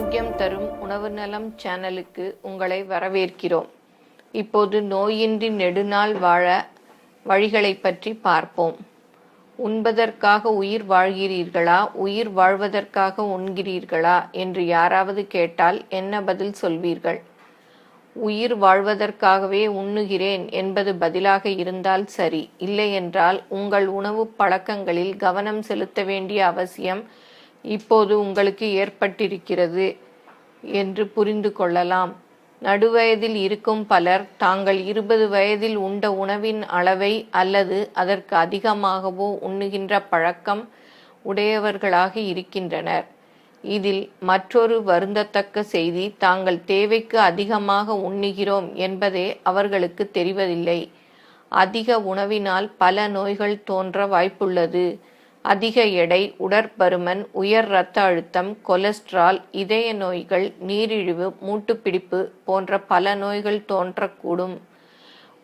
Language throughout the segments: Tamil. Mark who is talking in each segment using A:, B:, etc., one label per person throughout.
A: ஆரோக்கியம் தரும் உணவு நலம் சேனலுக்கு உங்களை வரவேற்கிறோம். இப்போது நோயின்றி நெடுநாள் வாழ வழிகளை பற்றி பார்ப்போம். உண்பதற்காக உயிர் வாழ்கிறீர்களா? உயிர் வாழ்வதற்காக உண்கிறீர்களா? என்று யாராவது கேட்டால் என்ன பதில் சொல்வீர்கள்? உயிர் வாழ்வதற்காகவே உண்ணுகிறேன் என்பது பதிலாக இருந்தால் சரி. இல்லையென்றால் உங்கள் உணவு பழக்கங்களில் கவனம் செலுத்த வேண்டிய அவசியம் இப்போது உங்களுக்கு ஏற்பட்டிருக்கிறது என்று புரிந்து கொள்ளலாம். நடுவயதில் இருக்கும் பலர் தாங்கள் இருபது வயதில் உண்ட உணவின் அளவை அல்லது அதற்கு அதிகமாகவோ உண்ணுகின்ற பழக்கம் உடையவர்களாக இருக்கின்றனர். இதில் மற்றொரு வருந்தத்தக்க செய்தி தாங்கள் தேவைக்கு அதிகமாக உண்ணுகிறோம் என்பதே அவர்களுக்கு தெரிவதில்லை. அதிக உணவினால் பல நோய்கள் தோன்ற வாய்ப்புள்ளது. அதிக எடை உடற்பருமன் உயர் இரத்த அழுத்தம் கொலஸ்ட்ரால் இதய நோய்கள் நீரிழிவு மூட்டுப்பிடிப்பு போன்ற பல நோய்கள் தோன்றக்கூடும்.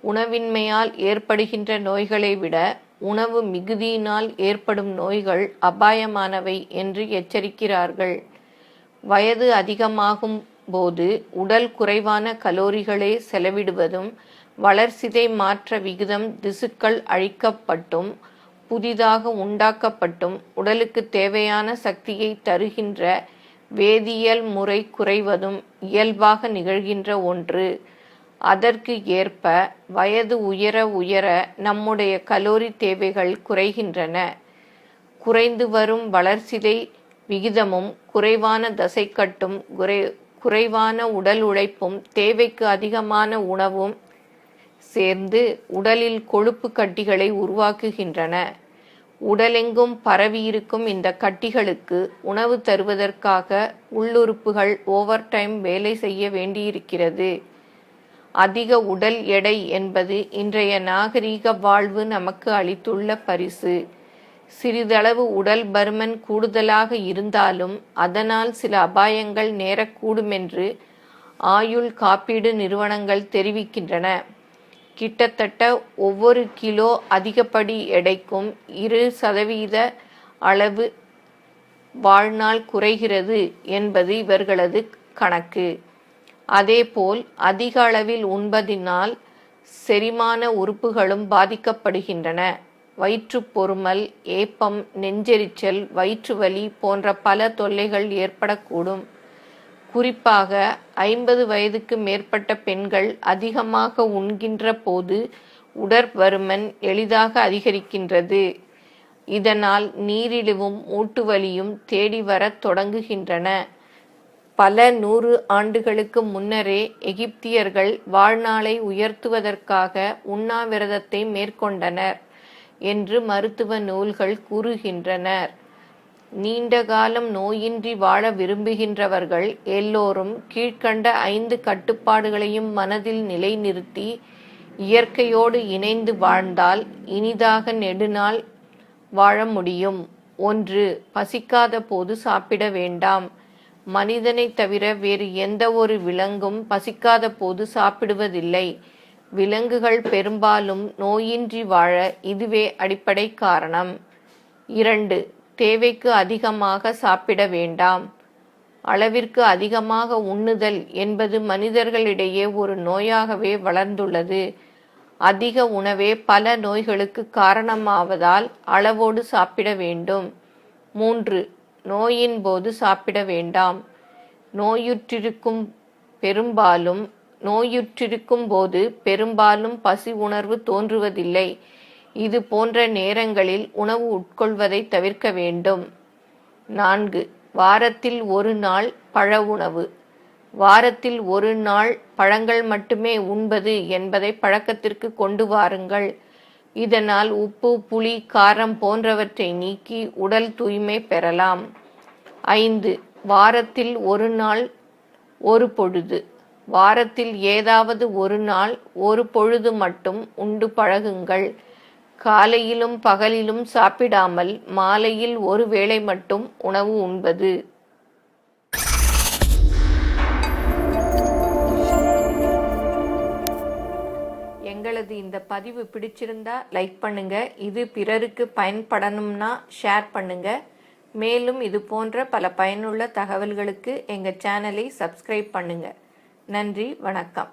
A: உணவின்மையால் ஏற்படுகின்ற நோய்களை விட உணவு மிகுதியினால் ஏற்படும் நோய்கள் அபாயமானவை என்று எச்சரிக்கிறார்கள். வயது அதிகமாகும் போது உடல் குறைவான கலோரிகளே செலவிடுவதும் வளர்சிதை மாற்ற விகிதம் திசுக்கள் அழிக்கப்பட்டும் புதிதாக உண்டாக்கப்பட்டும் உடலுக்கு தேவையான சக்தியை தருகின்ற வேதியியல் முறை குறைவதும் இயல்பாக நிகழ்கின்ற ஒன்று. அதற்கு ஏற்ப வயது உயர உயர நம்முடைய கலோரி தேவைகள் குறைகின்றன. குறைந்து வரும் வளர்சிதை விகிதமும் குறைவான தசைக்கட்டும் குறை குறைவான உடல் உழைப்பும் தேவைக்கு அதிகமான உணவும் சேர்ந்து உடலில் கொழுப்பு கட்டிகளை உருவாக்குகின்றன. உடலெங்கும் பரவியிருக்கும் இந்த கட்டிகளுக்கு உணவு தருவதற்காக உள்ளுறுப்புகள் ஓவர் டைம் வேலை செய்ய வேண்டியிருக்கிறது. அதிக உடல் எடை என்பது இன்றைய நாகரீக வாழ்வு நமக்கு அளித்துள்ள பரிசு. சிறிதளவு உடல் பருமன் கூடுதலாக இருந்தாலும் அதனால் சில அபாயங்கள் நேரக்கூடுமென்று ஆயுள் காப்பீடு நிறுவனங்கள் தெரிவிக்கின்றன. கிட்டத்தட்ட ஒவ்வொரு கிலோ அதிகப்படி எடைக்கும் இரு சதவீத அளவு வாழ்நாள் குறைகிறது என்பது இவர்களது கணக்கு. அதேபோல் அதிக அளவில் உண்பதினால் செரிமான உறுப்புகளும் பாதிக்கப்படுகின்றன. வயிற்றுப்பொருமல் ஏப்பம் நெஞ்செரிச்சல் வயிற்றுவலி போன்ற பல தொல்லைகள் ஏற்படக்கூடும். குறிப்பாக ஐம்பது வயதுக்கு மேற்பட்ட பெண்கள் அதிகமாக உண்கின்ற போது உடற்பருமன் எளிதாக அதிகரிக்கின்றது. இதனால் நீரிழிவும் மூட்டுவலியும் தேடி வரத் தொடங்குகின்றன. பல நூறு ஆண்டுகளுக்கு முன்னரே எகிப்தியர்கள் வாழ்நாளை உயர்த்துவதற்காக உண்ணாவிரதத்தை மேற்கொண்டனர் என்று மருத்துவ நூல்கள் கூறுகின்றனர். நீண்ட காலம் நோயின்றி வாழ விரும்புகின்றவர்கள் எல்லோரும் கீழ்கண்ட ஐந்து கட்டுப்பாடுகளையும் மனதில் நிலைநிறுத்தி இயற்கையோடு இணைந்து வாழ்ந்தால் இனிதாக நெடுநாள் வாழ முடியும். ஒன்று பசிக்காத போது சாப்பிட வேண்டாம். மனிதனை தவிர வேறு எந்த ஒரு விலங்கும் பசிக்காத போது சாப்பிடுவதில்லை. விலங்குகள் பெரும்பாலும் நோயின்றி வாழ இதுவே அடிப்படை காரணம். இரண்டு தேவைக்கு அதிகமாக சாப்பிட வேண்டாம். அளவிற்கு அதிகமாக உண்ணுதல் என்பது மனிதர்களிடையே ஒரு நோயாகவே வளர்ந்துள்ளது. அதிக உணவே பல நோய்களுக்கு காரணமாவதால் அளவோடு சாப்பிட வேண்டும். மூன்று நோயின் போது சாப்பிட வேண்டாம். நோயுற்றிருக்கும் பெரும்பாலும் நோயுற்றிருக்கும் போது பெரும்பாலும் பசி உணர்வு தோன்றுவதில்லை. இது போன்ற நேரங்களில் உணவு உட்கொள்வதை தவிர்க்க வேண்டும். நான்கு வாரத்தில் ஒரு நாள் பழ உணவு. வாரத்தில் ஒரு நாள் பழங்கள் மட்டுமே உண்பது என்பதை பழக்கத்திற்கு கொண்டு வாருங்கள். இதனால் உப்பு புளி காரம் போன்றவற்றை நீக்கி உடல் தூய்மை பெறலாம். ஐந்து வாரத்தில் ஒரு நாள் ஒரு பொழுது. வாரத்தில் ஏதாவது ஒரு நாள் ஒரு பொழுது மட்டும் உண்டு பழகுங்கள். காலையிலும் பகலிலும் சாப்பிடாமல் மாலையில் ஒரு வேளை மட்டும் உணவு உண்பது. எங்களது இந்த பதிவு பிடிச்சிருந்தா லைக் பண்ணுங்க. இது பிறருக்கு பயன்படணும்னா ஷேர் பண்ணுங்க. மேலும் இது போன்ற பல பயனுள்ள தகவல்களுக்கு எங்கள் சேனலை சப்ஸ்கிரைப் பண்ணுங்க. நன்றி வணக்கம்.